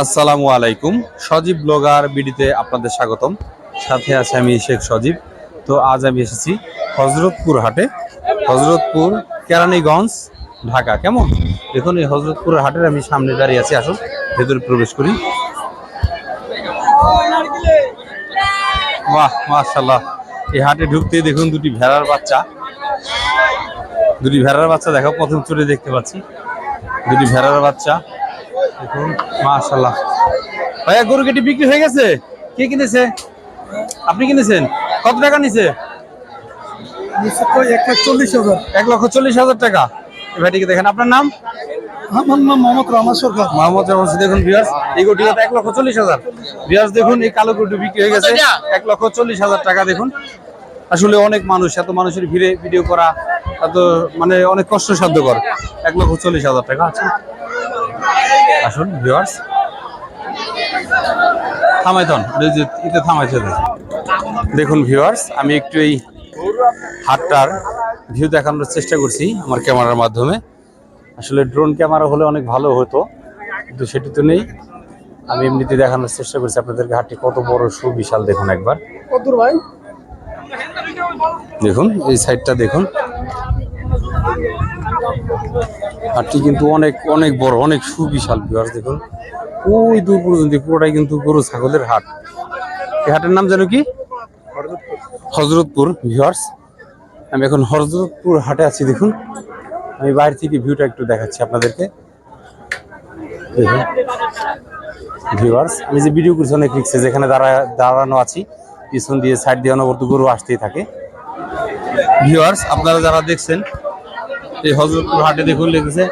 আসসালামু আলাইকুম। সজীব ব্লগার বিডিতে আপনাদের স্বাগতম। সাথে আছে আমি শেখ সজীব। তো আজ আমি এসেছি হজরতপুর হাটে। হজরতপুর কেরানীগঞ্জ, ঢাকা। কেমন? দেখুন, এই হজরতপুর হাটের আমি সামনে দাঁড়িয়ে আছি। আসুন, ভেতরে প্রবেশ করি। বাহ মাশাল্লাহ এই হাটে ঢুকতেই দেখুন দুটি ভেড়ার বাচ্চা। দুটি ভেড়ার বাচ্চা, দেখো, প্রথম চলে দেখতে পাচ্ছি। দুটি ভেড়ার বাচ্চা। দেখুন মাশাল্লাহ ভাইয়া গরু কেটে বিক্রি হয়ে গেছে? কে কিনেছে? আপনি কিনেছেন? কত টাকা নিছে? এক লাখ চল্লিশ হাজার। এক লক্ষ চল্লিশ হাজার টাকা। এই ভাইটিকে দেখেন আপনার নাম? আমার নাম মোহাম্মদ রহমান সরকার। মোহাম্মদ জামান দেখুন বিয়ার্স এই গরুটি এক লক্ষ চল্লিশ হাজার। বিয়ার্স দেখুন এই কালো গরুটি বিক্রি হয়ে গেছে। এক লক্ষ চল্লিশ হাজার টাকা দেখুন। আসলে অনেক মানুষ এত মানুষের ভিড়ে ভিডিও করা এত মানে অনেক কষ্টসাধ্যকর। এক লক্ষ চল্লিশ হাজার টাকা আছে। আসুন ভিউয়ার্স থামাইতন ইতে থামাইছে দেখুন ভিউয়ার্স আমি একটু এই হাটটার ভিউ দেখানোর চেষ্টা করছি আমার ক্যামেরার মাধ্যমে। আসলে ড্রোন ক্যামেরা হলে অনেক ভালো হতো কিন্তু সেটি তো নেই। আমি এমনিতে দেখানোর চেষ্টা করছি আপনাদেরকে হাটটি কত বড় সুবিশাল দেখুন একবার। দেখুন এই সাইডটা দেখুন। হাটটি কিন্তু অনেক অনেক বড়, অনেক সুবিশাল ভিউয়ার্স দেখুন। ওই দূর পর্যন্ত পুরোটাই কিন্তু গরু, ছাগলের হাট। এই হাটের নাম যেন কি? হজরতপুর ভিউয়ার্স আমি এখন হজরতপুর হাটে আছি, দেখুন। আমি বাইরে থেকে ভিউটা একটু দেখাচ্ছি আপনাদেরকে। ভিউয়ার্স আমি যে ভিডিও করছি, অনেক লিখছে যেখানে দাঁড়া, দাঁড়ানো আছি, পিছন দিয়ে সাইড দিয়ে অনবরত গরু আসতেই থাকে। ভিউয়ার্স আপনারা যারা দেখছেন এই হজরতপুর হাটে দেখুন লিখেছে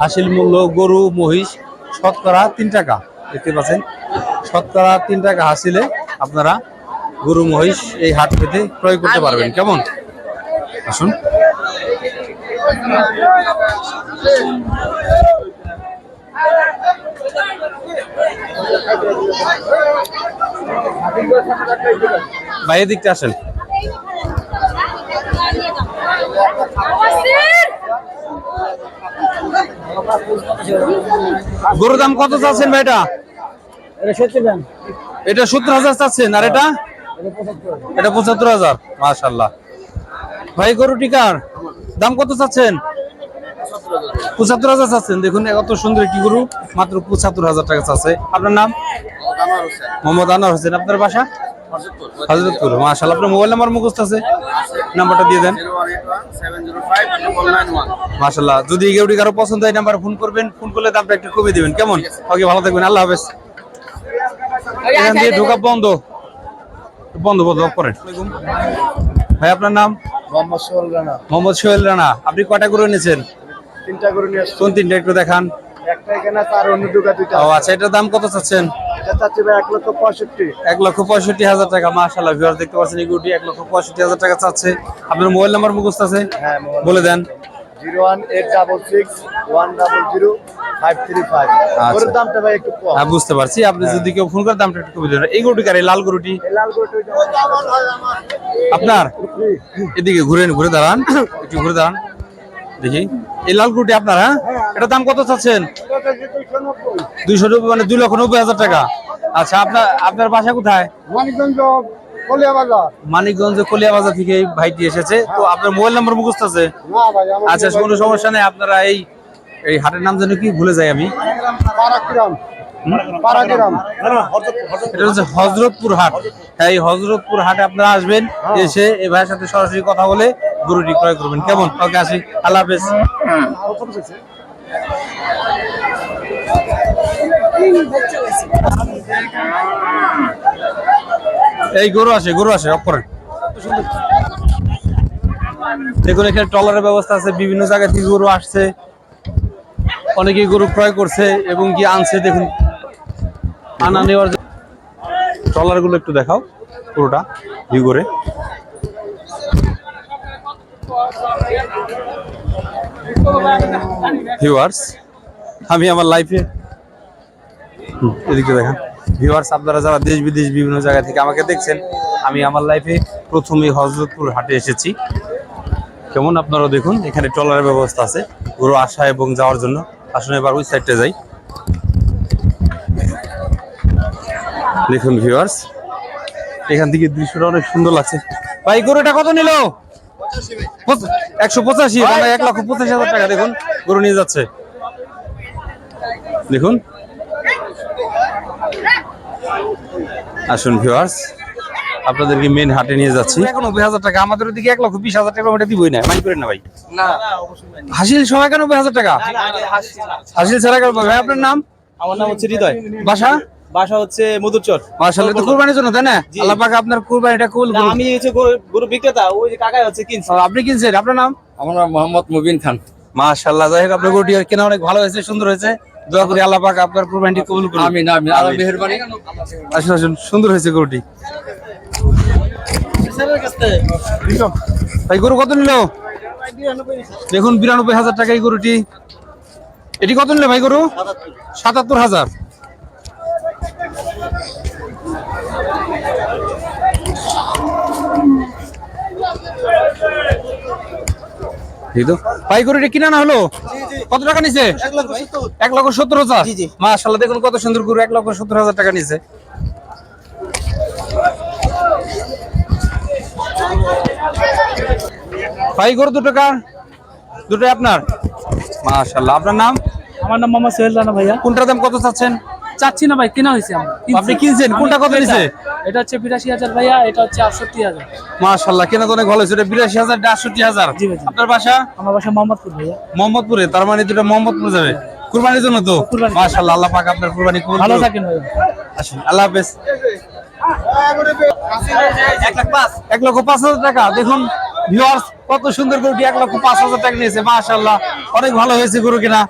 হাসিল মূল্য গরু মহিষ শতকরা তিন টাকা। দেখতে পাচ্ছেন? শতকরা তিন টাকা হাসিলে আপনারা গরু মহিষ এই হাট পেতে ক্রয় করতে পারবেন। কেমন? আসুন। বাইরের দিকটা আসেন। গরুর দাম কত চাচ্ছেন ভাইটা এটা? সত্যি এটা সত্তর হাজার চাচ্ছেন আর এটা? এটা পঁচাত্তর। হাজার মাশাল্লাহ ভাই গরু টিকার দাম কত চাচ্ছেন? পঁচাত্তর হাজার চাচ্ছেন। দেখুন কত সুন্দর একটি গরু মাত্র পঁচাত্তর হাজার টাকা চাচ্ছে। আপনার নাম? মোহাম্মদ আনোয়ার হোসেন। আপনার বাসা? হজরতপুর মাশাল্লাহ আপনার মোবাইল নাম্বার মুখস্থ আছে? নাম্বারটা দিয়ে দেন। মাশাল্লাহ যদি গরুটি কারও পছন্দ হয় নাম্বার ফোন করবেন। ফোন করলে দামটা একটু কমিয়ে দিবেন। কেমন? ওকে ভালো থাকবেন। আল্লাহ হাফেজ। এখান দিয়ে ঢোকা বন্ধ। বন্ধ বন্ধ করেন ভাই আপনার নাম? মোহাম্মদ সোহেল রানা। মোহাম্মদ সোহেল রানা। আপনি কটা করে এনেছেন? তিনটা করে নিয়ে কোন তিনটা একটু দেখান। ও আচ্ছা এটার দাম কত চাচ্ছেন? এটা চাচ্ছি ভাই এক লক্ষ পঁয়ষট্টি। হাজার টাকা ভিউয়ার দেখতে পাচ্ছেন এক লক্ষ পঁয়ষট্টি হাজার টাকা চাচ্ছে। আপনার মোবাইল নাম্বার মুখস্থ আছে? হ্যাঁ বলে দেন। Zero one eight double six one double zero হ্যাঁ বুঝতে পারছি আপনি যদি কেউ ফোন করে দামটা একটু কমে দেবেন এই গরুটি কার লাল গরুটি আপনার? এদিকে ঘুরেন ঘুরে দাঁড়ান। একটু ঘুরে দাঁড়ান। দেখি। এই লাল গরুটি আপনার হ্যাঁ? এটার দাম কত চাচ্ছেন? দুইশো নব্বই মানে দুই লক্ষ নব্বই হাজার টাকা। আচ্ছা আপনার আপনার বাসা কোথায়? মানিকগঞ্জ কলিয়া বাজার। কলিয়া বাজার থেকে এই ভাইটি এসেছে। তো আপনার মোবাইল নাম্বার মুখস্থ আছে? আচ্ছা কোনো সমস্যা নেই আপনারা এই এই হাটের নাম যেন কি ভুলে যাই আমি। এটা হচ্ছে হজরতপুর হাট। হ্যাঁ এই হজরতপুর হাটে আপনারা আসবেন এসে এ ভাইয়ের সাথে সরাসরি কথা বলে গরুটি ক্রয় করবেন। কেমন? ওকে আসি। আল্লাহ হাফেজ। এই গরু আছে গরু আছে অফ করেন দেখুন এখানে ট্রলারের ব্যবস্থা আছে বিভিন্ন জায়গা থেকে গরু আসছে। অনেকেই গরু ক্রয় করছে এবং কি আনছে দেখুন। আনা নেওয়ার ট্রলারগুলো একটু দেখাও, পুরোটা ভিউ করে। ভিউয়ার্স আমি আমার লাইফে এদিকে দেখেন ভিউয়ার্স আপনারা যারা দেশ বিদেশ বিভিন্ন জায়গা থেকে আমাকে দেখছেন, আমি আমার লাইফে প্রথমেই হজরতপুর হাটে এসেছি। কেমন আপনারা দেখুন, এখানে ট্রলারের ব্যবস্থা আছে। পুরো আসা এবং যাওয়ার জন্য। আসলে এবার ওই সাইডটা যাই। দেখুন ভিউয়ার্স এখান থেকে দৃশ্যটা অনেক সুন্দর লাগছে। ভাই গরুটা কত নিল? একশো পঁচাশি মানে এক লক্ষ পঁচাশি হাজার টাকা দেখুন গরু নিয়ে যাচ্ছে। দেখুন আসুন ভিউয়ার্স আপনাদেরকে মেন হাটে নিয়ে যাচ্ছি। এখন নব্বই হাজার টাকা আমাদের ওদিকে এক লক্ষ বিশ হাজার টাকা ওটা দিবই না মাইন করেন না ভাই। হাসিল সময় কেন নব্বই হাজার টাকা? হাসিল ছাড়া কেন? ভাই আপনার নাম? আমার নাম হচ্ছে হৃদয়। বাসা? বাসা হচ্ছে মধুরচর মাশাআল্লাহ তো কুরবানির জন্য তাই না? আল্লাহ পাক আপনার কুরবানিটা কবুল করুন আমি হচ্ছে গরু গরু বিক্রেতা ওই যে কাকাই হচ্ছে কিনছে। আপনি কিনছেন? আপনার নাম? আমার নাম মোহাম্মদ মুবিন খান। মাশাআল্লাহ যাই হোক আপনার গরুটি কেনা অনেক ভালো হয়েছে সুন্দর হয়েছে। দোয়া করি আল্লাহ পাক আপনার কুরবানিটি কবুল করুন আমি না আমি আল্লাহ মেহেরবানি। আসুন আসুন সুন্দর হয়েছে গরুটি। ভাই গরু কত নিল? দেখুন বিরানব্বই হাজার টাকা এই গরুটি। এটি কত নিল ভাই গরু? সাতাত্তর হাজার। এই তো। কিনা না হলো? কত টাকা নিছে? এক লক্ষ সত্তর। হাজার? মাশাল্লাহ দেখুন কত সুন্দর গরু এক লক্ষ সত্তর হাজার টাকা নিছে। ভাই গরু দুটো কার দুটোই আপনার? মাশাল্লাহ আপনার নাম? আমার নাম মোহাম্মদ সোহেল রানা ভাইয়া। কোনটার দাম কত চাচ্ছেন? চাচ্ছি না ভাই কেনা হয়েছে আমার। আপনি কিনছেন? কোনটা কত নিছে এটা হচ্ছে বিরাশি হাজার ভাইয়া এটা হচ্ছে আটষট্টি হাজার। মাশাল্লাহ কেনা তো অনেক ভালো হয়েছে। বিরাশি হাজার আটষট্টি হাজার? ভাই। আপনার বাসা? আমার বাসা মোহাম্মদপুর ভাইয়া। মোহাম্মদপুরে তার মানে দুটো মোহাম্মদপুর যাবে। কুরবানির জন্য তো। মাশাল্লাহ আল্লাহ পাক আপনার কুরবানি কবুল ভালো থাকেন ভাইয়া আসুন আল্লাহ হাফেজ। এক লক্ষ পাঁচ হাজার টাকা। দেখুন ভিউয়ার্স কত সুন্দর গরুটি এক লক্ষ পাঁচ হাজার টাকা নিয়েছে। মাশাল্লাহ অনেক ভালো হয়েছে গরু কিনা।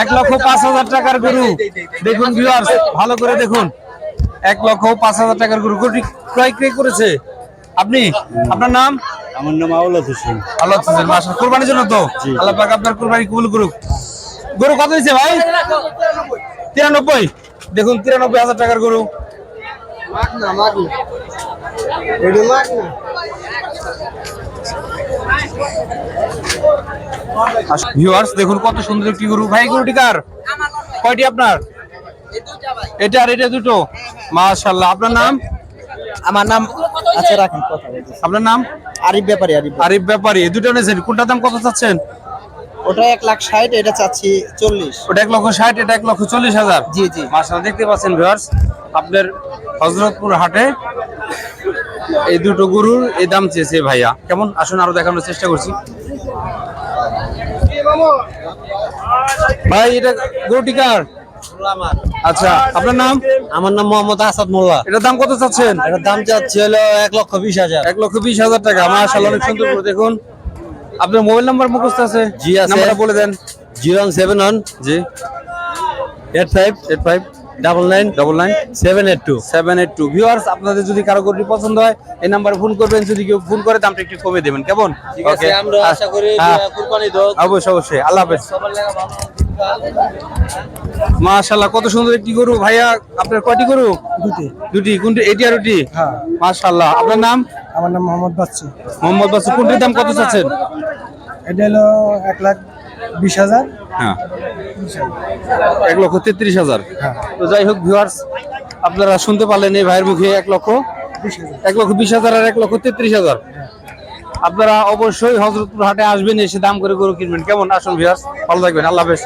এক লক্ষ পাঁচ হাজার টাকার গরু। দেখুন ভিউয়ার্স ভালো করে দেখুন। এক লক্ষ পাঁচ হাজার টাকার গরু। গরুটি ক্রয় ক্রয় করেছে? আপনি? আপনার নাম? আমার নাম আউলাদ হোসেন। আল্লাহ হাফেজ মাশাআল্লাহ। কুরবানির জন্য তো? আল্লাহ পাক আপনার কুরবানি কবুল করুক। গরু কত হয়েছে ভাই? তিরানব্বই। দেখুন তিরানব্বই হাজার টাকার গরু। ভিউয়ার্স দেখুন কত সুন্দর একটি গরু। ভাই গরুটি কার? কয়টি আপনার? এটা আর এটা দুটো? মাশাআল্লাহ। আপনার নাম? আমার নাম আচ্ছা রাখেন কথা আপনার নাম? আরিফ ব্যাপারী আরিফ আরিফ ব্যাপারী। এই দুটো নিয়েছেন কোনটার দাম কত চাচ্ছেন? ওটা এক লাখ ষাট এটা চাচ্ছি চল্লিশ। ওটা এক লক্ষ ষাট এটা এক লক্ষ চল্লিশ হাজার? জি, জি। মাশাআল্লাহ দেখতে পাচ্ছেন ভিউয়ার্স আপনার হজরতপুর হাটে এই দুটো গরুর এই দাম চেয়েছে ভাইয়া। কেমন? আসুন আরও দেখানোর চেষ্টা করছি। ভাই এটা গরুটি কার? আচ্ছা আপনার নাম? আমার নাম মোহাম্মদ আসাদ মোল্লা। এটার দাম কত চাচ্ছেন? এটার দাম চাচ্ছি হলো এক লক্ষ বিশ হাজার। এক লক্ষ বিশ হাজার টাকা। মাশাআল্লাহ অনেক সুন্দর দেখুন। আপনার মোবাইল নাম্বার মুখস্থ আছে? জি, আছে। বলে দেন। জিরো সেভেন ওয়ান জি। Eight five eight five. Double nine double nine seven eight two seven eight two viewers আপনাদের যদি কারও গরুটি পছন্দ হয় এই নাম্বারে ফোন করবেন। যদি কেউ ফোন করে দামটা একটু কমে দেবেন। কেমন? ঠিক আমরা আশা করি হ্যাঁ, কুরবানি দোক অবশ্যই অবশ্যই। আল্লাহ হাফেজ। মাশাআল্লাহ কত সুন্দর একটি গরু। ভাইয়া আপনার কয়টি গরু? দুটি। দুটি। কোনটি এটি আর ওটি? হ্যাঁ। মাশাআল্লাহ। আপনার নাম? আমার নাম মোহাম্মদ বাচ্চু। মোহাম্মদ বাসু কোনটির দাম কত চাচ্ছেন? এটা হলো এক লাখ বিশ হাজার? হ্যাঁ। এক লক্ষ তেত্রিশ হাজার। তো যাই হোক ভিউয়ার্স আপনারা শুনতে পারলেন এই ভাইয়ের মুখে এক লক্ষ। এক লক্ষ বিশ হাজার আর এক লক্ষ তেত্রিশ হাজার। আপনারা অবশ্যই হজরতপুর হাটে আসবেন এসে দাম করে গরু কিনবেন। কেমন? আসুন ভিউয়ার্স ভালো থাকবেন। আল্লাহ হাফেজ।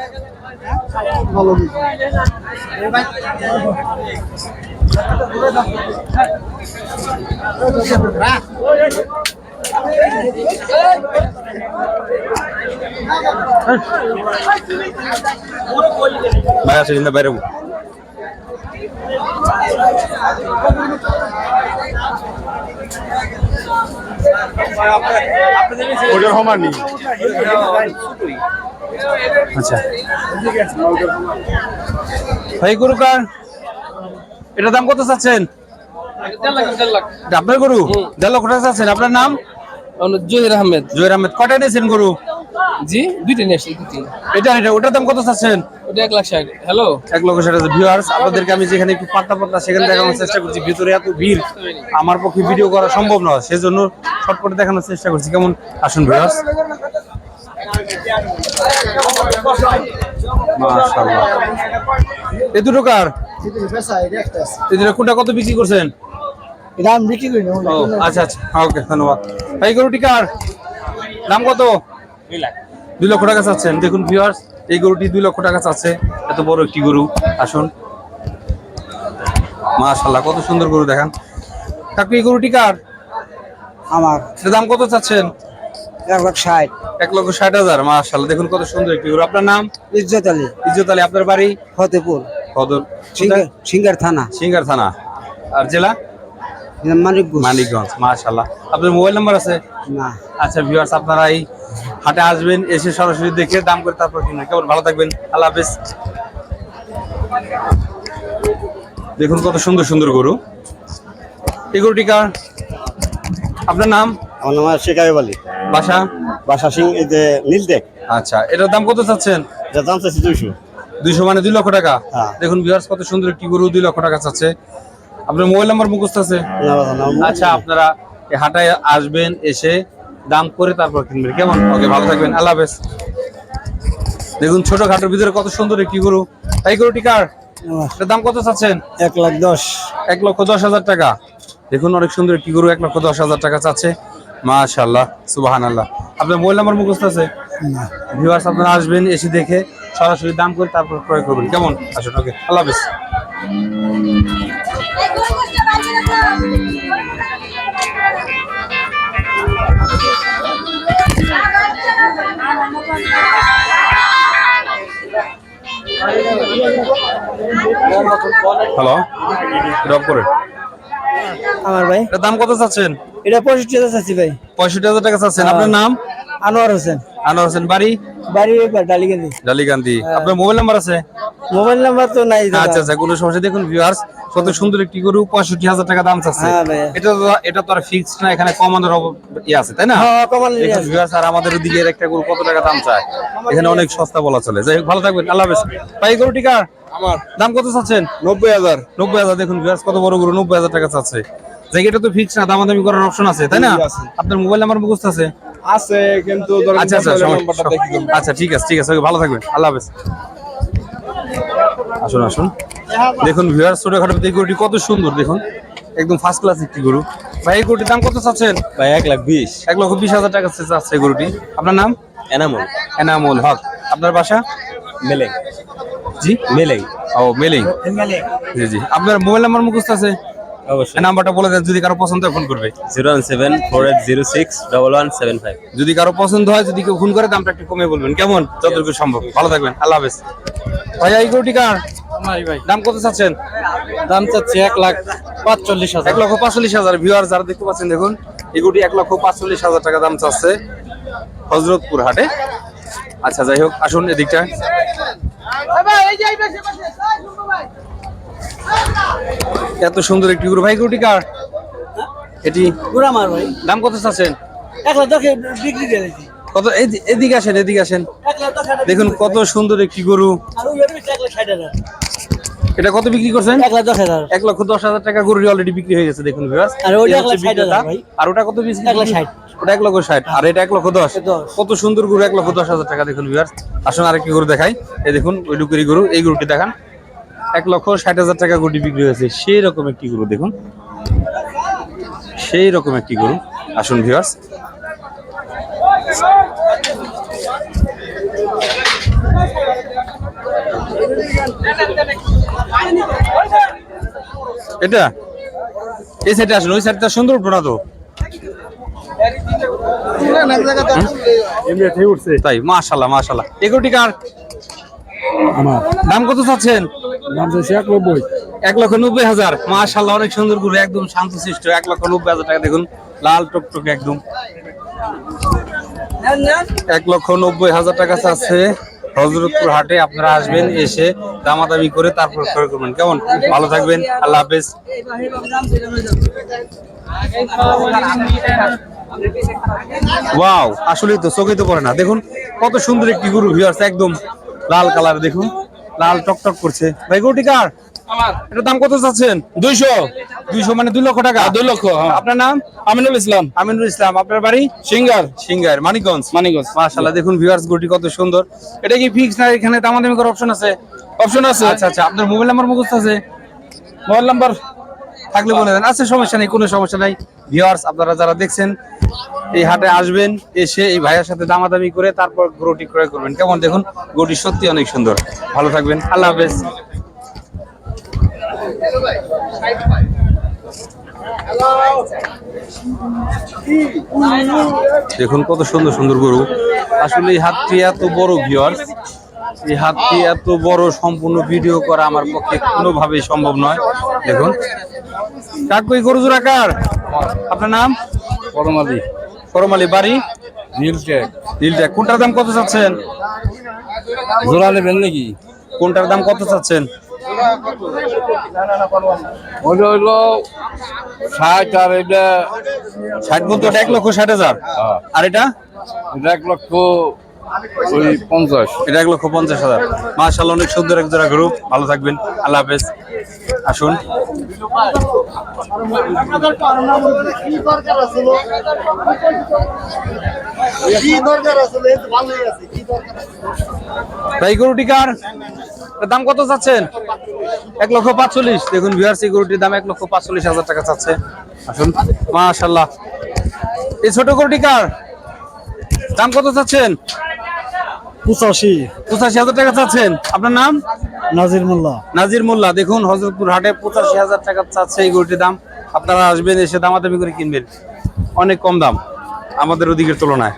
ভাই আছে কিন্তু বাইরে ওটার আচ্ছা ভাই গরু কার এটার দাম কত চাচ্ছেন? আপনার গরু? দেড় লক্ষ টাকা চাচ্ছেন। আপনার নাম? জহির আহমেদ। জহির আহমেদ কটা নিয়েছেন গরু? জি দুইটা নিয়ে আসছি দুটি এটা এটা ওটার দাম কত চাচ্ছেন? ওটা এক লাখ ষাট। হ্যালো এক লক্ষ ষাট হাজার ভিউয়ার্স আপনাদেরকে আমি যেখানে একটু পাতলা পাতলা সেখানে দেখানোর চেষ্টা করছি। ভিতরে এত ভিড় আমার পক্ষে ভিডিও করা সম্ভব নয় সেজন্য শর্টকাটে দেখানোর চেষ্টা করছি। কেমন? আসুন ভিউয়ার্স মাশাআল্লাহ। এ দুটো কার? এই দুটো কোনটা কত বিক্রি করছেন? এটা আমি বিক্রি করি না ও আচ্ছা আচ্ছা। ওকে ধন্যবাদ। ভাই গরুটি কার দাম কত? দুই লক্ষ টাকা চাচ্ছেন। দেখুন ভিউয়ার্স এই গরুটি দুই লক্ষ টাকা চাচ্ছে। এত বড় একটি গরু। আসুন। মাশাল্লাহ কত সুন্দর গরু দেখান। কাকু এই গরুটি কার? আমার। এটার দাম কত চাচ্ছেন? এক লাখ ষাট। এক লক্ষ ষাট হাজার মাশাল্লাহ দেখুন কত সুন্দর একটি গরু। আপনার নাম? ইজ্জত আলী। ইজ্জত আলী আপনার বাড়ি? ফতেপুর। সিঙ্গার সিঙ্গার থানা। সিঙ্গার থানা। আর জেলা? মানিকগঞ্জ মানিকগঞ্জ মাশাল্লাহ আপনার মোবাইল নাম্বার আছে? না। আচ্ছা ভিউয়ার্স আপনারা এই হাটে আসবেন এসে সরাসরি দেখে দাম করে তারপর কিনবেন। কেমন? ভালো থাকবেন। আল্লাহ হাফেজ। দেখুন কত সুন্দর সুন্দর গরু। এই গরুটি কার? আপনার নাম? আমার নাম শেখ আলী। বাসা? বাসা সিং এই যে নীলটেক। আচ্ছা এটার দাম কত চাচ্ছেন? দাম চাইছি দুইশো। দুইশো মানে দুই লক্ষ টাকা? হ্যাঁ। দেখুন ভিউয়ার্স কত সুন্দর একটি গরু দুই লক্ষ টাকা চাচ্ছে। আপনার মোবাইল নাম্বার মুখস্থ আছে? আচ্ছা আপনারা হাটায় আসবেন এসে দাম করে তারপর কিনবেন। কেমন? ওকে ভালো থাকবেন। আল্লাহ হাফেজ। দেখুন ছোট খাটোর ভিতরে কত সুন্দর একটি গরু। এই গরুটি কার? এটার দাম কত চাচ্ছেন? এক লাখ দশ। এক লক্ষ দশ হাজার টাকা। দেখুন অনেক সুন্দর একটি গরু এক লক্ষ দশ হাজার টাকা চাচ্ছে। মাশাল্লাহ সুবাহান আল্লাহ আপনার মোবাইল নাম্বার মুখস্থ আছে? ভিউয়ার্স আপনারা আসবেন এসে দেখে সরাসরি দাম করে তারপর ক্রয় করবেন। কেমন? আসুন ওকে আল্লাহ হাফেজ। হ্যালো ড্রপ করে। আমার ভাই। দাম কত চাচ্ছেন? এটা পঁয়ষট্টি হাজার চাচ্ছি ভাই। পঁয়ষট্টি হাজার টাকা চাচ্ছেন। আপনার নাম? আনোয়ার হোসেন। আনোয়ার হোসেন বাড়ি? বাড়ি এবার ডালিগঞ্জি আপনার মোবাইল নাম্বার আছে? মোবাইল নাম্বার তো নাই আচ্ছা আচ্ছা কোনো সমস্যা। দেখুন ভিউয়ার্স কত সুন্দর একটি গরু পঁয়ষট্টি হাজার টাকা দাম চাচ্ছে। হ্যাঁ এটা তো এটা তো আর ফিক্সড না এখানে কমানোর ইয়ে আছে তাই না? হ্যাঁ ভিউয়ার্স আর আমাদের ওদিকে একটা গরু কত টাকা দাম চায়? এখানে অনেক সস্তা বলা চলে। যাই হোক ভালো থাকবেন। আল্লাহ হাফেজ। ভাই এই গরুটি কার? আমার। দাম কত চাচ্ছেন? নব্বই হাজার। নব্বই হাজার দেখুন ভিউয়ার্স কত বড় গরু নব্বই হাজার টাকা চাচ্ছে। জায়গাটা তো ফিক্স না দামাদামি করার অপশন আছে তাই না? আপনার মোবাইল নাম্বার মুখস্থ আছে? আছে কিন্তু আচ্ছা আচ্ছা। আচ্ছা ঠিক আছে ঠিক আছে ভালো থাকবেন আল্লাহ হাফেজ। আসুন আসুন। দেখুন ভিউয়ার ছোটখাটো এই গরুটি কত সুন্দর দেখুন। একদম ফার্স্ট ক্লাস একটি গরু। ভাই এই গরুটির দাম কত চাচ্ছেন? ভাই এক লাখ বিশ। এক লক্ষ বিশ হাজার টাকা চাচ্ছে গরুটি। আপনার নাম? এনামুল। এনামুল হক। আপনার বাসা? মেলেং জি? মেলেং ও মেলিং জি জি। আপনার মোবাইল নাম্বার মুখস্থ আছে? অবশ্যই। এই নাম্বারটা বলে দেন যদি কারও পছন্দ হয় ফোন করবে। Zero one seven four eight zero six double one seven five. যদি কারও পছন্দ হয় যদি কেউ ফোন করে দামটা একটু কমে বলবেন। কেমন? যতটুকু সম্ভব। ভালো থাকবেন। আল্লাহ হাফেজ। এই গরুটি কার? ভাই। দাম কত চাচ্ছেন? দাম চাচ্ছি এক লাখ পাঁচচল্লিশ হাজার। এক লক্ষ পাঁচচল্লিশ হাজার। ভিউয়ার যারা দেখতে পাচ্ছেন দেখুন এগুটি এক লক্ষ পাঁচচল্লিশ হাজার টাকা দাম চাচ্ছে হজরতপুর হাটে। আচ্ছা যাই হোক আসুন এদিকটা এত সুন্দর একটি গরু। ভাই গরুটি কার? এটি? পুরা মার ভাই। দাম কত চাচ্ছেন? এক লাখ দশে বিক্রি করে কত? এদিকে আসেন এদিকে আসেন। দেখুন কত সুন্দর একটি গরু। এটা কত বিক্রি করছেন? এক লাখ দশ হাজার। এক লক্ষ দশ হাজার টাকা গরুটি অলরেডি বিক্রি হয়ে গেছে দেখুন। আর ওটা কত বিক্রি? এক লাখ ষাট। ওটা এক লক্ষ ষাট। আর এটা এক লক্ষ দশ। কত সুন্দর গরু এক লক্ষ দশ হাজার টাকা দেখুন ভিউয়ার্স আসুন আরেকটি গরু দেখাই। এই দেখুন ওই ডুকুরি গরু। এই গরুটি দেখান। এক লক্ষ ষাট হাজার টাকা গরুটি বিক্রি হয়েছে। সেই রকম একটি গরু দেখুন। সেই রকম একটি গরু। আসুন ভিউয়ার্স এটা? এই সাইডে আসুন ওই সাইডটা সুন্দর উঠবো তো। তাই মাশাল্লাহ মাশাল্লাহ এগুলোটি কার দাম কত চাচ্ছেন? এক নব্বই এক লক্ষ নব্বই হাজার। মাশাল্লাহ অনেক সুন্দর গরু, একদম এক লক্ষ নব্বই হাজার টাকা দেখুন, লাল একদম। এক লক্ষ নব্বই হাজার টাকা হজরতপুর হাটে, আপনারা আসবেন, এসে দামাদামি করে তারপর করবেন। কেমন? ভালো থাকবেন, আল্লাহ হাফেজ। ওয়াও তো চোখে তো পড়ে না। দেখুন, কত সুন্দর একটি গরু ভিউয়ার্স একদম লাল কালার, দেখুন। লাল টকটক করছে। ভাই গরুটি কার? এটার দাম কত চাচ্ছেন? দুইশো। দুইশো মানে দুই লক্ষ টাকা? দুই লক্ষ হ্যাঁ। আপনার নাম? আমিনুল ইসলাম। আমিনুল ইসলাম। আপনার বাড়ি? সিঙ্গার। সিঙ্গার মানিকগঞ্জ। মানিকগঞ্জ। মাশাআল্লাহ দেখুন ভিউয়ার্স গরুটি কত সুন্দর। এটা কি ফিক্স না এখানে দামাদামি করার অপশন আছে? অপশন আছে। আচ্ছা আচ্ছা আপনার মোবাইল নাম্বার মুখস্থ আছে? মোবাইল নাম্বার থাকলে বলে দেন। আচ্ছা সমস্যা নেই কোনো সমস্যা নাই। ভিউয়ার্স আপনারা যারা দেখছেন এই হাটে আসবেন, এসে এই ভাইয়ের সাথে দামাদামি করে তারপর গরুটি ক্রয় করবেন। কেমন দেখুন? গরুটি সত্যি অনেক সুন্দর। ভালো থাকবেন। আল্লাহ হাফেজ। দেখুন কত সুন্দর সুন্দর গরু। আসলে এই হাতটি এত বড় ভিউয়ার্স এই হাতটি এত বড় সম্পূর্ণ ভিডিও করা আমার পক্ষে কোনোভাবেই সম্ভব নয়। দেখুন। কাকু, এই গরু জোড়া কার? আপনার নাম? পরমালি করমালি বাড়ি? নীল ট্যাগ নীলটা। কোনটার দাম কত চাচ্ছেন? জোড়া নেবেন নাকি? কোনটার দাম কত চাচ্ছেন? ওইটা হইল ষাট আর এটা ষাট বলতে এক লক্ষ ষাট হাজার। হ্যাঁ। আর এটা এক লক্ষ ওই পঞ্চাশ। এটা এক লক্ষ পঞ্চাশ হাজার। মাশাল্লাহ অনেক সুন্দর এক জোড়া গরু। ভালো থাকবেন। আল্লাহ হাফেজ। আসুন। গরুটি কার? দাম কত চাচ্ছেন? এক লক্ষ পাঁচচল্লিশ। দেখুন ভিআরসি গরুটির দাম এক লক্ষ পাঁচচল্লিশ হাজার টাকা চাচ্ছে। আসুন। মাশাল্লাহ এই ছোট গরুটি কার? দাম কত চাচ্ছেন? পঁচাশি। পঁচাশি হাজার টাকা চাচ্ছেন। আপনার নাম? নাজির মোল্লা। নাজির মোল্লা দেখুন হজরতপুর হাটে পঁচাশি হাজার টাকা চাচ্ছে এই গরুটির দাম। আপনারা আসবেন এসে দামাদামি করে কিনবেন। অনেক কম দাম আমাদের ওদিকের তুলনায়।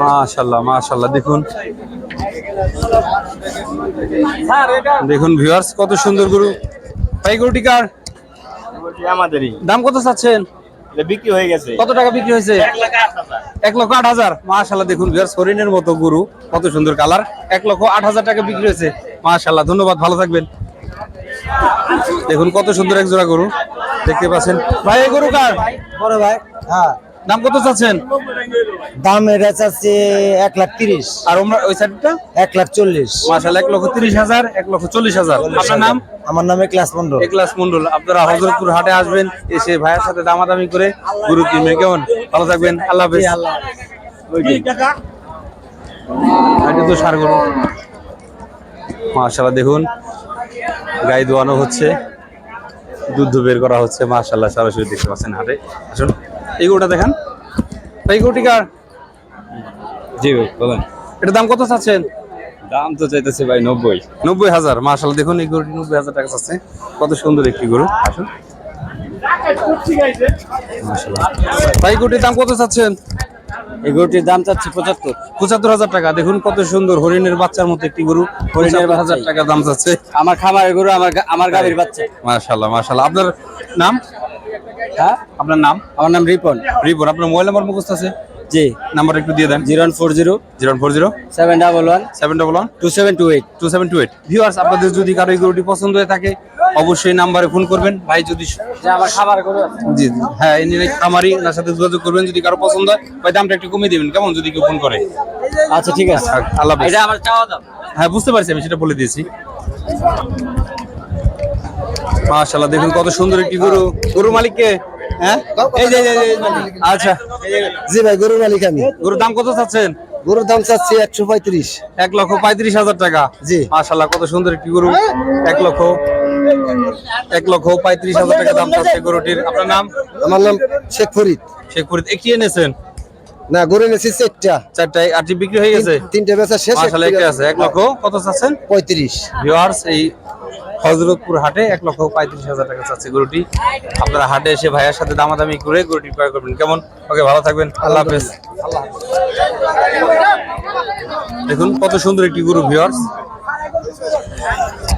মাশাল্লাহ মাশাল্লাহ দেখুন। দেখুন ভিউয়ার্স কত সুন্দর গরু। ভাই গরুটি কার? আমাদেরই। দাম কত চাচ্ছেন? বিক্রি হয়ে গেছে। কত টাকা বিক্রি হয়েছে? এক লক্ষ আট হাজার। মাশাল্লাহ দেখুন হরিণের মতো গরু। কত সুন্দর কালার এক লক্ষ আট হাজার টাকা বিক্রি হয়েছে। মাশাল্লাহ ধন্যবাদ ভালো থাকবেন। দেখুন কত সুন্দর এক জোড়া গরু। দেখতে পাচ্ছেন। ভাই এই গরু কার? বড় ভাই হ্যাঁ। দাম কত চাচ্ছেন? দাম এটা চাচ্ছে এক লাখ তিরিশ। আর আমরা ওই সাইডটা? এক লাখ চল্লিশ। মাশাল্লাহ এক লক্ষ তিরিশ হাজার এক লক্ষ চল্লিশ হাজার। আপনার নাম? আমার নামে ক্লাস মন্ডল একলাস মন্ডল আপনারা হজরতপুর হাটে আসবেন এসে ভাইয়ের সাথে দামাদামি করে গরু কিনবেন কেমন ভালো থাকবেন আল্লাহ হাফেজ। এটা তো সার গরু। মাশাল্লাহ দেখুন। গাই দোয়ানো হচ্ছে। দুধ বের করা হচ্ছে মাশাল্লাহ সরাসরি দেখতে পাচ্ছেন হাটে। আসুন। এই গরুটা দেখান। এই জি ভাই বলেন। এটার দাম কত চাচ্ছেন? দাম তো চাইতেছে ভাই নব্বই। নব্বই হাজার মাশাল্লাহ দেখুন এই গরুটি নব্বই হাজার টাকা চাচ্ছে। কত সুন্দর একটি গরু। আসুন। মাশাল্লাহ ভাই গরুটির দাম কত চাচ্ছেন? এই গরুটির দাম চাচ্ছে পঁচাত্তর। পঁচাত্তর হাজার টাকা। দেখুন কত সুন্দর হরিণের বাচ্চার মতো একটি গরু। হরিণের। হাজার টাকা দাম চাচ্ছে। আমার খামারের গরু আমার আমার গাভীর বাচ্চা। মাশাল্লাহ মাশাল্লাহ আপনার নাম? হ্যাঁ? আপনার নাম? আমার নাম রিপন। রিপন আপনার মোবাইল নাম্বার মুখস্থ আছে? জি। নাম্বার একটু দিয়ে দেন। Zero one four zero. Zero four zero. Seven double one. Seven double one. Two seven two eight. Two seven two eight. Viewers আপনাদের যদি কারও এই গরুটি পছন্দ হয়ে থাকে অবশ্যই নাম্বারে ফোন করবেন। ভাই যদি খামার আছে। জি। হ্যাঁ আমারই ওনার সাথে যোগাযোগ করবেন। যদি কারও পছন্দ হয় ভাই দামটা একটু কমিয়ে দিবেন। কেমন? যদি কেউ ফোন করে। আচ্ছা ঠিক আছে। আল্লাহ হাফেজ। এটা আমার চাওয়া দাম। হ্যাঁ বুঝতে পারছি আমি সেটা বলে দিয়েছি। মাশাআল্লাহ দেখুন কত সুন্দর একটি গরু। গরু মালিককে হ্যাঁ? এই যে আচ্ছা। জি ভাই গরুর মালিক আমি। গরুর দাম কত চাচ্ছেন? গরুর দাম চাচ্ছি একশো পঁয়ত্রিশ। এক লক্ষ পঁয়ত্রিশ হাজার টাকা। জি। মাশাআল্লাহ কত সুন্দর একটি গরু। এক লক্ষ এক লক্ষ পঁয়ত্রিশ হাজার টাকা দাম চাচ্ছে গরুটির। আপনার নাম? আমার নাম শেখ ফরিদ। শেখ ফরিদ একটি এনেছেন? না গরু এনেছি চারটা। আটটি বিক্রি হয়ে গেছে? তিনটে বেচা শেষ মাশাআল্লাহ একটা আছে এক লক্ষ কত চাচ্ছেন? পঁয়ত্রিশ। ভিউয়ার্স এই হজরতপুর হাটে এক লক্ষ পঁয়ত্রিশ হাজার টাকা চাচ্ছে গরুটি। আপনারা হাটে এসে ভাইয়ের সাথে দামাদামি করে গরুটি ক্রয় করবেন। কেমন? ওকে ভালো থাকবেন। আল্লাহ হাফেজ। দেখুন কত সুন্দর একটি গরু ভিউয়ার্স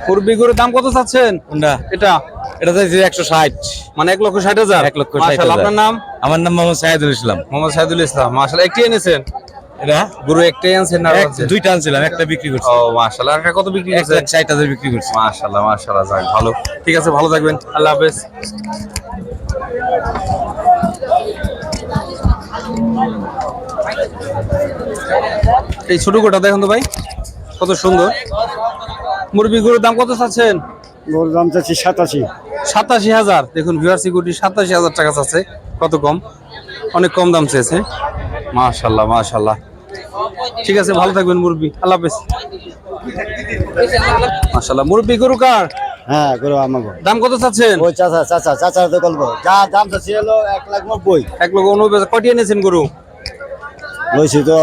পূর্বী গরুর দাম কত চাচ্ছেন? এটা। এটা চাইছি একশো ষাট। মানে এক লক্ষ ষাট হাজার? এক লক্ষ। আপনার নাম? আমার নাম মোহাম্মদ সাহেদুল ইসলাম। মোহাম্মদ সাইদুল ইসলাম মাসাল একটি এনেছেন? এটা? গরু একটাই আনছেন না? দুইটা আনছিলাম একটা বিক্রি করছি। ও মাশাআল্লাহ আর একটা কত বিক্রি করছেন? লাখ ষাট হাজার বিক্রি করছি। মাশাআল্লাহ মাশাআল্লাহ যাক ভালো। ঠিক আছে ভালো থাকবেন। আল্লাহ হাফেজ। এই ছোট গোটা দেখুন তো ভাই কত সুন্দর। মুরগি গরুর দাম কত চাচ্ছেন? গরুর দাম চাচ্ছি সাতাশি। সাতাশি হাজার। দেখুন ভিউয়ার্সি গুটি সাতাশি হাজার টাকা চাচ্ছে। কত কম? অনেক কম দাম চেয়েছে। মাশাল্লাহ মাশাল্লাহ ঠিক আছে ভালো থাকবেন মুরব্বী। আল্লাহ হাফেজ। মাশাল্লাহ মুরব্বী গরু কার? হ্যাঁ আমাকে দাম কত চাচ্ছেন? ওই চাচা চাচা চাচার তো গল্প। যা দাম ছিল এক লাখ নব্বই। এক হাজার। কয়টি এনেছেন গরু? তো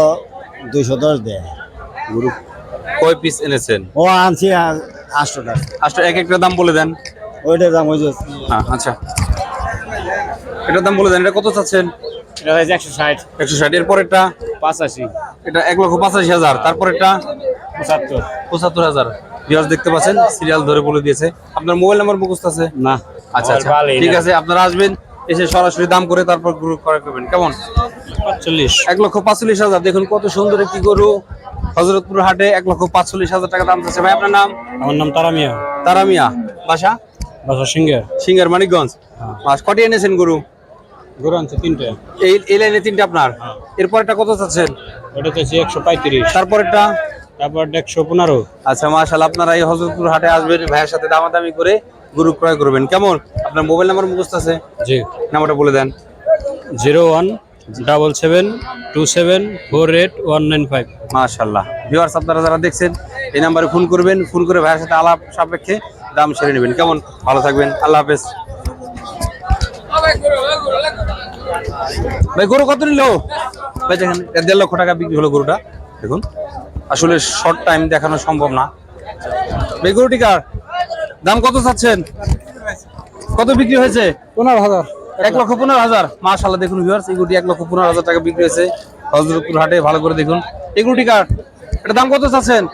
দুইশো দশ দেয় গরু কয় পিস এনেছেন? ও আনছি আটশো এক একটা দাম বলে দেন। ওইটার দাম ওই হ্যাঁ আচ্ছা। এটার দাম বলে দেন এটা কত চাচ্ছেন? এটা হয়েছে একশো ষাট। একশো ষাট এর পরেরটা পাঁচাশি। এটা এক লক্ষ পঁচাশি হাজার। তারপরেরটা? পঁচাত্তর। পঁচাত্তর হাজার। বিয়াস দেখতে পাচ্ছেন সিরিয়াল ধরে বলে দিয়েছে। আপনার মোবাইল নাম্বার মুখস্থ আছে? না আচ্ছা আচ্ছা। ঠিক আছে আপনারা আসবেন এসে সরাসরি দাম করে তারপর গরু ক্রয় করবেন কেমন? চল্লিশ এক লক্ষ পাঁচচল্লিশ হাজার। দেখুন কত সুন্দর একটি গরু। হজরতপুর হাটে এক লক্ষ পাঁচচল্লিশ হাজার টাকা দাম চাচ্ছে। ভাই আপনার নাম? আমার নাম তারামিয়া তারা মিয়া। বাসা? বাসা সিংহের সিঙ্গার মানিকগঞ্জ। মাস কটি এনেছেন গরু? আনছে তিনটে। এই এই লাইনে তিনটে আপনার? এরপরটা কত চাচ্ছেন? ওটা একশো পঁয়ত্রিশ। তারপরেরটা তারপর একশো পনেরো। আচ্ছা মাশাল আপনারা এই হজরতপুর হাটে আসবেন ভাইয়ের সাথে দামাদামি করে গরু ক্রয় করবেন। কেমন? আপনার মোবাইল নাম্বার মুখস্থ আছে? জি। নাম্বারটা বলে দেন। Zero one double seven two seven four eight one nine five. মাশাল্লাহ ভিউয়ার্স আপনারা যারা দেখছেন এই নাম্বারে ফোন করবেন ফোন করে ভাইয়ের সাথে আলাপ সাপেক্ষে দাম সেরে নেবেন। কেমন? ভালো থাকবেন। আল্লাহ হাফেজ। ভাই গরু কত নিল? ভাই দেখেন দেড় লক্ষ টাকা বিক্রি হলো গরুটা দেখুন। আসলে শর্ট টাইম দেখানো সম্ভব না। ভাই গরুটি কার? দাম কত চাচ্ছেন? কত বিক্রি হয়েছে? পনেরো হাজার। এক লক্ষ পনেরো হাজার। মাশাল্লাহ দেখুন ভিউয়ার্স এগুটি এক লক্ষ পনেরো হাজার টাকা বিক্রি হয়েছে। হজরতপুর হাটে ভালো করে দেখুন। এগুটি কার? এটা দাম কত চাচ্ছেন?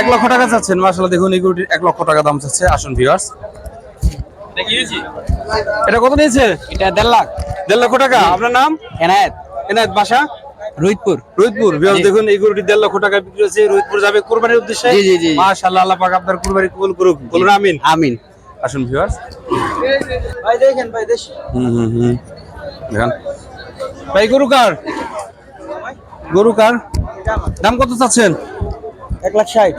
এক লক্ষ টাকা চাচ্ছেন মাশাল্লাহ দেখুন এগুটি এক লক্ষ টাকা দাম চাচ্ছে। আসুন ভিউয়ার্স এটা কত নিয়েছে? এটা দেড় লাখ। দেড় লক্ষ টাকা। আপনার নাম? এনায়েত। এনায়ত বাসা? রোহিতপুর। রোহিতপুর। দেখুন এই গরুটি দেড় লক্ষ টাকা বিক্রি হয়েছে। রোহিতপুর যাবে কোরবানির উদ্দেশ্যে? জি, জি, জি। মাশাল্লাহ আল্লাহ পাক আপনার কোরবানি কবুল করুক। বলুন আমিন। আমিন। আসুন ভিউয়ার্স ভাই দেখেন ভাই দেশি। হুম হুম হুম। দেখান। ভাই গরু কার? গরু কার? দাম কত চাচ্ছেন? এক লাখ ষাট।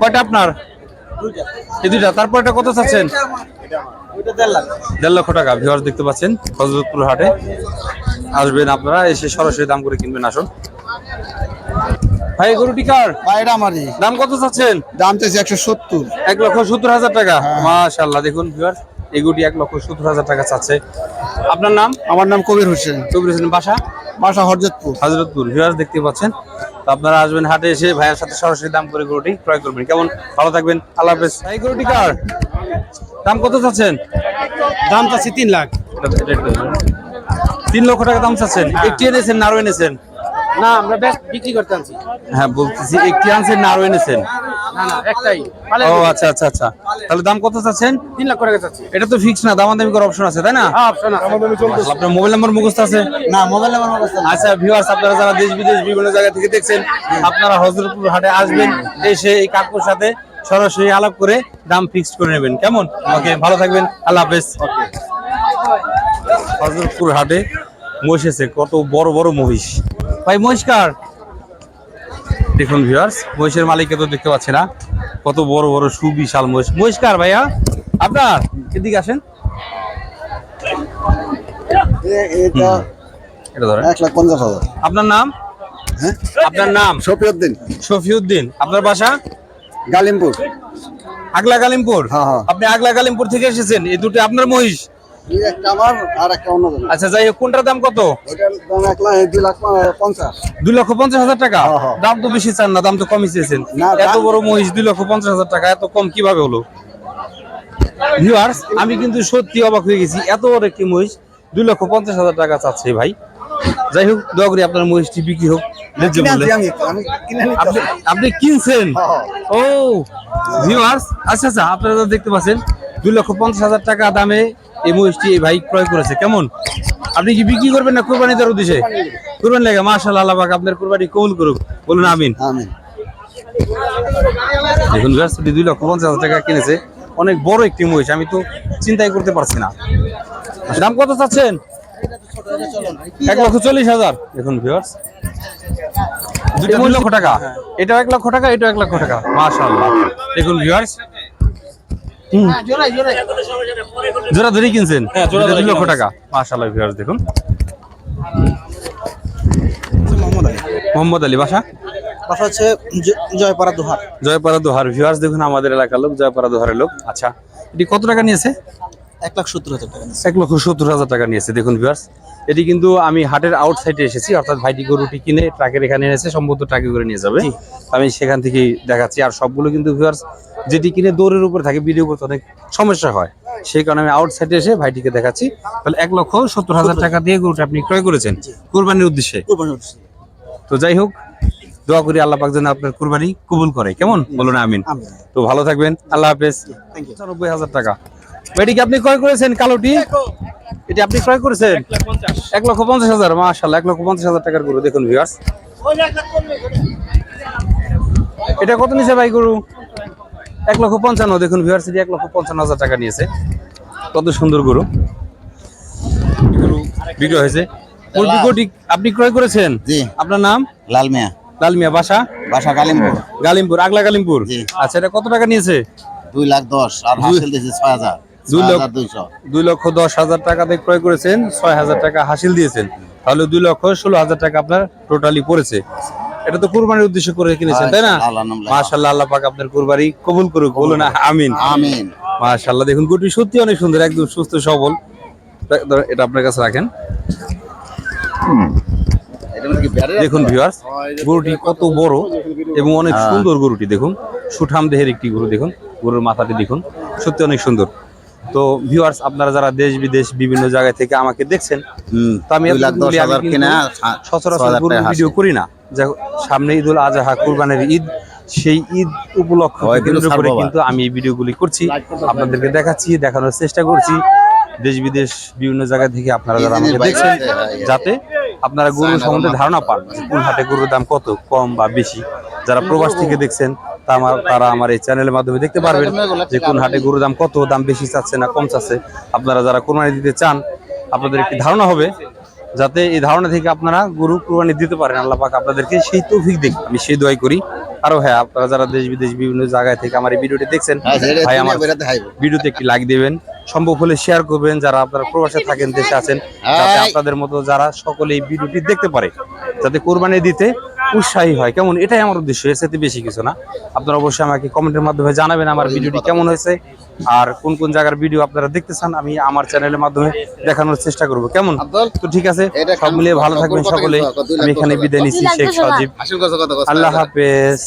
কয়টা আপনার? দুইটা। তারপর এটা কত চাচ্ছেন? দেড় লক্ষ টাকা। ভিউয়ার্স দেখতে পাচ্ছেন হজরতপুর হাটে আসবেন আপনারা এসে সরাসরি দাম করে কিনবেন আসুন। ভাই গরুটি কার? বাইরে আমারই। দাম কত চাচ্ছেন? দাম চাইছে একশো সত্তর। এক লক্ষ সত্তর হাজার টাকা। মাশাল্লাহ দেখুন এক লক্ষ সত্তর হাজার টাকা চাচ্ছে। আপনার নাম? আমার নাম কবির হোসেন। কবির হোসেন বাসা? হজরতপুর। দেখতে পাচ্ছেন তো আপনারা আসবেন হাটে এসে ভাইয়ের সাথে সরাসরি দাম করে গরুটি ক্রয় করবেন। কেমন? ভালো থাকবেন। আল্লাহ হাফেজ। এই গরুটি কার? দাম কত চাচ্ছেন? দাম চাচ্ছি তিন লাখ। তিন লক্ষ টাকা দাম চাচ্ছেন। একটি এনেছেন না আরও এনেছেন? না আমরা বেশ বিক্রি করতে আনছি। হ্যাঁ বলতেছি একটি আনছেন না আরও এনেছেন? না না একটাই। ও আচ্ছা আচ্ছা আচ্ছা। তাহলে দাম কত চাচ্ছেন? তিন লাখ করে চাচ্ছি। এটা তো ফিক্স না দামাদামি করার অপশন আছে তাই না? হ্যাঁ অপশন আছে। আপনার মোবাইল নাম্বার মুখস্থ আছে? না মোবাইল নাম্বার আচ্ছা ভিউয়ার্স আপনারা যারা দেশ বিদেশ বিভিন্ন জায়গা থেকে দেখছেন আপনারা হজরতপুর হাটে আসবেন এসে এই কাকুর সাথে সরাসরি আলাপ করে দাম ফিক্স করে নেবেন। কেমন? ওকে ভালো থাকবেন। আল্লাহ হাফেজ। হজরতপুর হাটে মহিষ এসে কত বড় বড় মহিষ। ভাই মহিষ কার? দেখুন ভিউয়ার্স মহিষের মালিককে তো দেখতে পাচ্ছি না। কত বড় বড় সুবিশাল মহিষ। মহিষ কার ভাইয়া? আপনার? এদিকে আসেন। এটা এটা ধরেন। এক লাখ পঞ্চাশ হাজার। আপনার নাম? আপনার নাম? শফিউদ্দিন। শফিউদ্দিন। আপনার বাসা? গালিমপুর। আগলা কালিমপুর হ্যাঁ, হ্যাঁ। আপনি আগলা কালিমপুর থেকে এসেছেন এই দুটো আপনার মহিষ? আমার আর একটা আচ্ছা যাই হোক কোনটার দাম কত? দুই লক্ষ পঞ্চাশ হাজার টাকা? হ্যাঁ। দাম তো বেশি চান না দাম তো কমই চেয়েছেন। না, এত দাম- বড় মহিষ দুই লক্ষ পঞ্চাশ হাজার টাকা এত কম কীভাবে হলো? ভিউয়ার্স আমি কিন্তু সত্যি অবাক হয়ে গেছি এত বড় একটি মহিষ দুই লক্ষ পঞ্চাশ হাজার টাকা চাচ্ছে ভাই। যাই হোক দোয়া করি আপনার মহিষটি বিক্রি হোক। আপনি কিনছেন? হ্যাঁ। ও ভিউয়ার্স আচ্ছা আচ্ছা আপনারা তো দেখতে পাচ্ছেন দুই লক্ষ পঞ্চাশ হাজার টাকা দামে এই মহিষটি এই ভাই ক্রয় করেছে। কেমন? আপনি কি বিক্রি করবেন না কোরবানি দেওয়ার উদ্দেশ্যে? কোরবানি লাগে মাশাআল্লাহ আল্লাহ আপনার কোরবানি কবুল করুক। বলুন আমিন। আমি দেখুন ভিউয়ার্স দুই লক্ষ পঞ্চাশ হাজার টাকা কিনেছে। অনেক বড় একটি মহিষ আমি তো চিন্তাই করতে পারছি না। দাম কত চাচ্ছেন? এক লক্ষ চল্লিশ হাজার। দেখুন ভিউয়ার্স দুটো দুই লক্ষ টাকা। এটাও এক লক্ষ টাকা এটাও এক লক্ষ টাকা। মাশাআল্লাহ। দেখুন ভিউয়ার্স জোড়া ধরে কিনছেন? হ্যাঁ, এটা দুই লক্ষ টাকা। মাশাআল্লাহ ভিউয়ার্স দেখুন। মোহাম্মদ আলী। বাসা? বাসা হচ্ছে জয়পাড়া দুহার। জয়পাড়া দোহার। ভিউয়ার্স দেখুন আমাদের এলাকার লোক জয়পাড়া দোহারের লোক। আচ্ছা এটি কত টাকা নিয়েছে? এক লাখ সত্তর হাজার টাকা এক লক্ষ সত্তর হাজার টাকা নিয়েছে। দেখুন ভিউয়ার্স এটি কিন্তু আমি হাটের আউট সাইডে এসেছি অর্থাৎ ভাইটি গরুটি কিনে ট্রাকের এখানে এনেছে সম্ভবত ট্রাকে করে নিয়ে যাবে। আমি সেখান থেকেই দেখাচ্ছি। আর সবগুলো কিন্তু ভিউয়ার্স যেটি কিনে দৌড়ের উপর থাকে ভিডিও করতে অনেক সমস্যা হয়। সেই কারণে আমি আউট সাইডে এসে ভাইটিকে দেখাচ্ছি। তাহলে এক লক্ষ সত্তর হাজার টাকা দিয়ে গরুটা আপনি ক্রয় করেছেন কুরবানির উদ্দেশ্যে? তো যাই হোক দোয়া করি আল্লাহ পাক যেন আপনার কুরবানি কবুল করে। কেমন? বলুন আমিন। তো ভালো থাকবেন। আল্লাহ হাফেজ. পঁচানব্বই হাজার টাকা। এটি কি আপনি ক্রয় করেছেন কালোটি এটি আপনি ক্রয় করেছেন? এক লক্ষ পঞ্চাশ হাজার মাশাল্লাহ এক লক্ষ পঞ্চাশ হাজার টাকার গরু দেখুন ভিউয়ার্স এটা কত নিছে ভাই গরু? এক লক্ষ পঞ্চান্ন দেখুন ভিউয়ার্স এটি এক লক্ষ পঞ্চান্ন হাজার টাকা নিয়েছে। কত সুন্দর গরু। গরু বিক্রি হয়েছে মুরগি গরুটি আপনি ক্রয় করেছেন? জি। আপনার নাম? লাল মিয়া। লাল মিয়া বাসা? বাসা কালিমপুর গালিমপুর আগলা গালিমপুর। জি। আচ্ছা এটা কত টাকা নিয়েছে? দুই লাখ দশ আর হাসিল দিয়েছে ছয় হাজার। দুই লক্ষ দশ হাজার টাকাতে ক্রয় করেছেন ছয় হাজার টাকা হাসিল দিয়েছেন। তাহলে দুই লক্ষ ষোলো হাজার টাকা আপনার টোটালি পড়েছে। এটা তো কুরবানির উদ্দেশ্য করে কিনেছেন তাই না? নাম মাশাল্লাহ আল্লাহ পাক আপনার কুরবানি কবুল করুক বলুন আমিন। আমিন। মাশাল্লাহ দেখুন গরুটি সত্যি অনেক সুন্দর একদম সুস্থ সবল। এটা আপনার কাছে রাখেন। দেখুন ভিউয়ার্স গরুটি কত বড় এবং অনেক সুন্দর গরুটি দেখুন। সুঠাম দেহের একটি গরু দেখুন। গরুর মাথাটি দেখুন। সত্যি অনেক সুন্দর। তো ভিউয়ার্স আপনারা যারা দেশ বিদেশ বিভিন্ন জায়গা থেকে আমাকে দেখছেন তো আমি সচরাচর গরুর ভিডিও করি না। যা সামনে ঈদুল আজহা কুরবানের ঈদ সেই ঈদ উপলক্ষ কিন্তু কেন্দ্র করে কিন্তু আমি এই ভিডিওগুলি করছি আপনাদেরকে দেখাচ্ছি দেখানোর চেষ্টা করছি। দেশ বিদেশ বিভিন্ন জায়গা থেকে আপনারা যারা আমাকে দেখছেন। যাতে আপনারা গরু সম্বন্ধে ধারণা পান কোন হাটে গরুর দাম কত কম বা বেশি। যারা প্রবাস থেকে দেখছেন তারা আমার এই চ্যানেলের মাধ্যমে দেখতে পারবেন যে কোন হাটে গরুর দাম কত দাম বেশি চাচ্ছে না কম চাচ্ছে। আপনারা যারা কোরবানি দিতে চান আপনাদের একটি ধারণা হবে যাতে এই ধারণা থেকে আপনারা গরু কুরবানি দিতে পারেন। আল্লাহ পাক আপনাদেরকে সেই তৌফিক দিক। আমি সেই দোয়াই করি। আরও হ্যাঁ আপনারা যারা দেশ বিদেশ বিভিন্ন জায়গায় থেকে আমার এই ভিডিওটি দেখছেন হ্যাঁ, ভাই আমার ভিডিওতে একটি লাইক দিবেন। সম্ভব হলে শেয়ার করবেন যারা আপনারা প্রবাসে থাকেন দেশে আছেন যাতে আপনাদের মতো যারা সকলে এই ভিডিওটি দেখতে পারে যাতে কোরবানি দিতে উৎসাহী হয়। কেমন? এটাই আমার উদ্দেশ্য এর সাথে বেশি কিছু না। আপনারা অবশ্যই আমাকে কমেন্টের মাধ্যমে জানাবেন আমার ভিডিওটি কেমন হয়েছে আর কোন কোন জায়গার ভিডিও আপনারা দেখতে চান আমি আমার চ্যানেলের মাধ্যমে দেখানোর চেষ্টা করব। কেমন? তো ঠিক আছে সব মিলিয়ে ভালো থাকবেন সকলে আমি এখানে বিদায় নিচ্ছি শেখ সজীব। আল্লাহ হাফেজ।